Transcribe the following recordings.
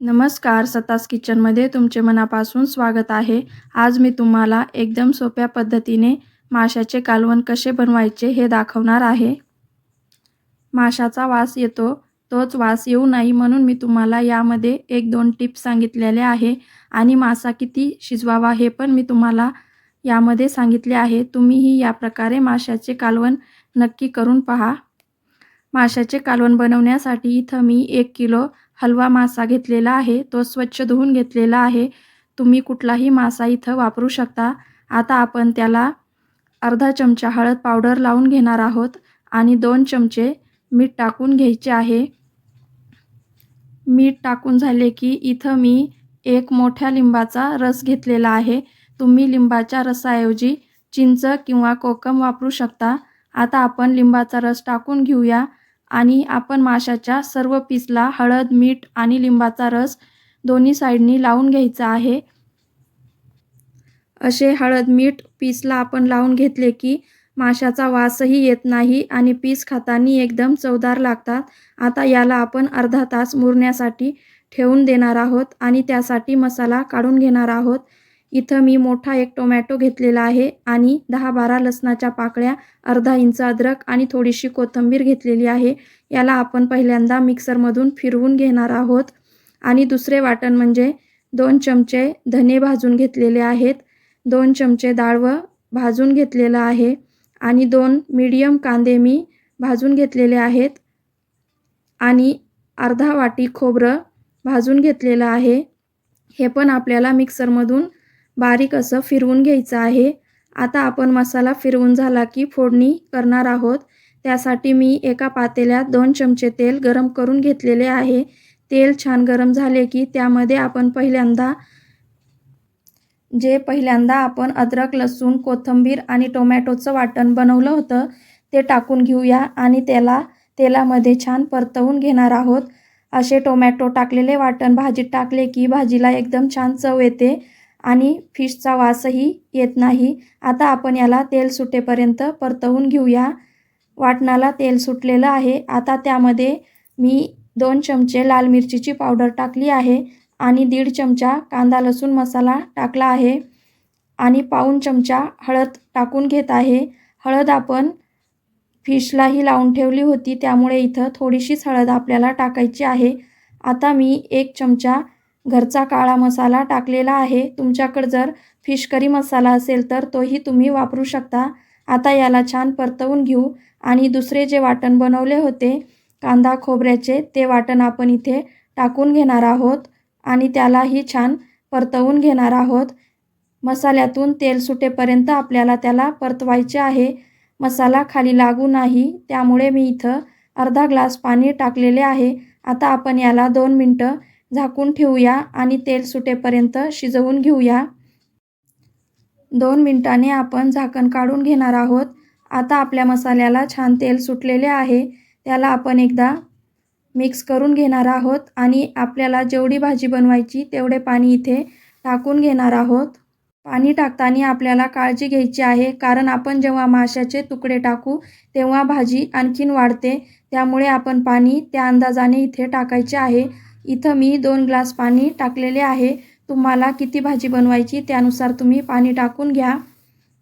नमस्कार सतास किचनमध्ये तुमचे मनापासून स्वागत आहे. आज मी तुम्हाला एकदम सोप्या पद्धतीने माशाचे कालवण कसे बनवायचे हे दाखवणार आहे. माशाचा वास येतो तोच वास येऊ नाही म्हणून मी तुम्हाला यामध्ये एक दोन टिप्स सांगितलेले आहे आणि मासा किती शिजवावा हे पण मी तुम्हाला यामध्ये सांगितले आहे. तुम्हीही या प्रकारे माशाचे कालवण नक्की करून पहा. माशाचे कालवण बनवण्यासाठी इथं मी एक किलो हलवा मासा घेतलेला आहे तो स्वच्छ धुवून घेतलेला आहे. तुम्ही कुठलाही मासा इथं वापरू शकता. आता आपण त्याला अर्धा चमचा हळद पावडर लावून घेणार आहोत आणि दोन चमचे मीठ टाकून घ्यायचे आहे. मीठ टाकून झाले की इथं मी एक मोठ्या लिंबाचा रस घेतलेला आहे. तुम्ही लिंबाच्या रसाऐवजी चिंच किंवा कोकम वापरू शकता. आता आपण लिंबाचा रस टाकून घेऊया. आणि आपण माशाच्या सर्व पीसला हळद मीठ आणि लिंबाचा रस दोन्ही साईडनी लावून घ्यायचा आहे. असे हळद मीठ पीसला आपण लावून घेतले की माशाचा वासही येत नाही आणि पीस खातानी एकदम चवदार लागतात. आता याला आपण अर्धा तास मुरण्यासाठी ठेवून देणार आहोत आणि त्यासाठी मसाला काढून घेणार आहोत. इथं मी मोठा एक टोमॅटो घेतलेला आहे आणि दहा बारा लसणाच्या पाकळ्या अर्धा इंच अद्रक आणि थोडीशी कोथिंबीर घेतलेली आहे. याला आपण पहिल्यांदा मिक्सरमधून फिरवून घेणार आहोत. आणि दुसरे वाटण म्हणजे दोन चमचे धने भाजून घेतलेले आहेत. दोन चमचे डाळवं भाजून घेतलेलं आहे. आणि दोन मीडियम कांदे मी भाजून घेतलेले आहेत. आणि अर्धा वाटी खोबरं भाजून घेतलेलं आहे. हे पण आपल्याला मिक्सरमधून बारीक असं फिरवून घ्यायचं आहे. आता आपण मसाला फिरवून झाला की फोडणी करणार आहोत. त्यासाठी मी एका पातेल्यात दोन चमचे तेल गरम करून घेतलेले आहे. तेल छान गरम झाले की त्यामध्ये आपण पहिल्यांदा जे पहिल्यांदा आपण अद्रक लसूण कोथिंबीर आणि टोमॅटोचं वाटण बनवलं होतं ते टाकून घेऊया आणि त्याला तेलामध्ये छान परतवून घेणार आहोत. असे टोमॅटो टाकलेले वाटण भाजीत टाकले की भाजीला एकदम छान चव येते. आणि फिशचा वासही येत नाही. आता आपण याला तेल सुटेपर्यंत परतवून घेऊया. वाटणाला तेल सुटलेलं आहे. आता त्यामध्ये मी दोन चमचे लाल मिरचीची पावडर टाकली आहे आणि दीड चमचा कांदा लसूण मसाला टाकला आहे आणि पाऊन चमचा हळद टाकून घेत आहे. हळद आपण फिशलाही लावून ठेवली होती. त्यामुळे इथं थोडीशीच हळद आपल्याला टाकायची आहे. आता मी एक चमचा घरचा काळा मसाला टाकलेला आहे. तुमच्याकडं जर फिश करी मसाला असेल तर तोही तुम्ही वापरू शकता. आता याला छान परतवून घेऊ. आणि दुसरे जे वाटण बनवले होते कांदा खोबऱ्याचे ते वाटण आपण इथे टाकून घेणार आहोत. आणि त्यालाही छान परतवून घेणार आहोत. मसाल्यातून तेल सुटेपर्यंत आपल्याला त्याला परतवायचे आहे. मसाला खाली लागू नाही. त्यामुळे मी इथं अर्धा ग्लास पाणी टाकलेले आहे. आता आपण याला दोन मिनटं झाकून ठेवूया आणि तेल सुटेपर्यंत शिजवून घेऊया. दोन मिनटाने आपण झाकण काढून घेणार आहोत. आता आपल्या मसाल्याला छान तेल सुटलेले आहे. त्याला आपण एकदा मिक्स करून घेणार आहोत आणि आपल्याला जेवढी भाजी बनवायची तेवढे पाणी इथे टाकून घेणार आहोत. पाणी टाकताना आपल्याला काळजी घ्यायची आहे कारण आपण जेव्हा माशाचे तुकडे टाकू तेव्हा भाजी आणखीन वाढते. त्यामुळे आपण पाणी त्या अंदाजाने इथे टाकायचे आहे. इथं मी दोन ग्लास पाणी टाकलेले आहे. तुम्हाला किती भाजी बनवायची त्यानुसार तुम्ही पाणी टाकून घ्या.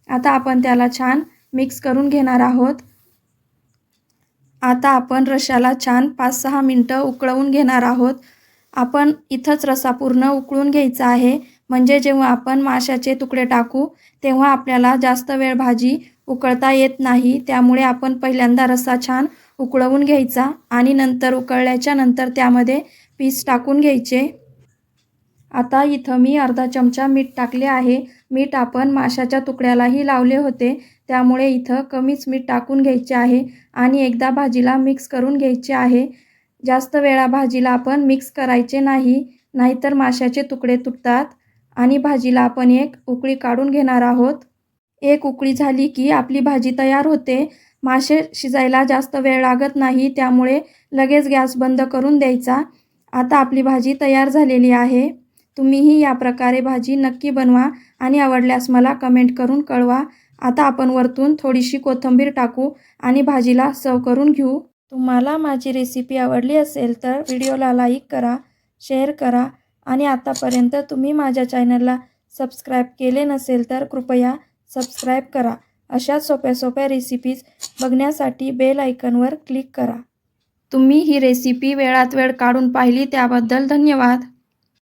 आता आपण त्याला छान मिक्स करून घेणार आहोत. आता आपण रशाला छान पाच सहा मिनटं उकळवून घेणार आहोत. आपण इथंच रसा पूर्ण उकळून घ्यायचा आहे. म्हणजे जेव्हा आपण माशाचे तुकडे टाकू तेव्हा आपल्याला जास्त वेळ भाजी उकळता येत नाही. त्यामुळे आपण पहिल्यांदा रस्सा छान उकळवून घ्यायचा आणि नंतर उकळल्याच्या नंतर त्यामध्ये पीस टाकून घ्यायचे. आता इथं मी अर्धा चमचा मीठ टाकले आहे. मीठ आपण माशाच्या तुकड्यालाही लावले होते. त्यामुळे इथं कमीच मीठ टाकून घ्यायचे आहे आणि एकदा भाजीला मिक्स करून घ्यायचे आहे. जास्त वेळा भाजीला आपण मिक्स करायचे नाही नाहीतर माशाचे तुकडे तुटतात आणि भाजीला आपण एक उकळी काढून घेणार आहोत. एक उकळी झाली की आपली भाजी तयार होते. मासे शिजायला जास्त वेळ लागत नाही त्यामुळे लगेच गॅस बंद करून द्यायचा. आता आपली भाजी तयार झालेली आहे. तुम्हीही या प्रकारे भाजी नक्की बनवा आणि आवडल्यास मला कमेंट करून कळवा. आता आपण वरतून थोडीशी कोथिंबीर टाकू आणि भाजीला सर्व करून घेऊ. तुम्हाला माझी रेसिपी आवडली असेल तर व्हिडिओला लाईक करा शेअर करा आणि आतापर्यंत तुम्ही माझ्या चॅनलला सबस्क्राईब केले नसेल तर कृपया सबस्क्राईब करा. अशा सोप्या सोप्या रेसिपीज बघण्यासाठी बेल आयकनवर क्लिक करा. तुम्ही ही रेसिपी वेळात वेळ काढून पाहिली त्याबद्दल धन्यवाद.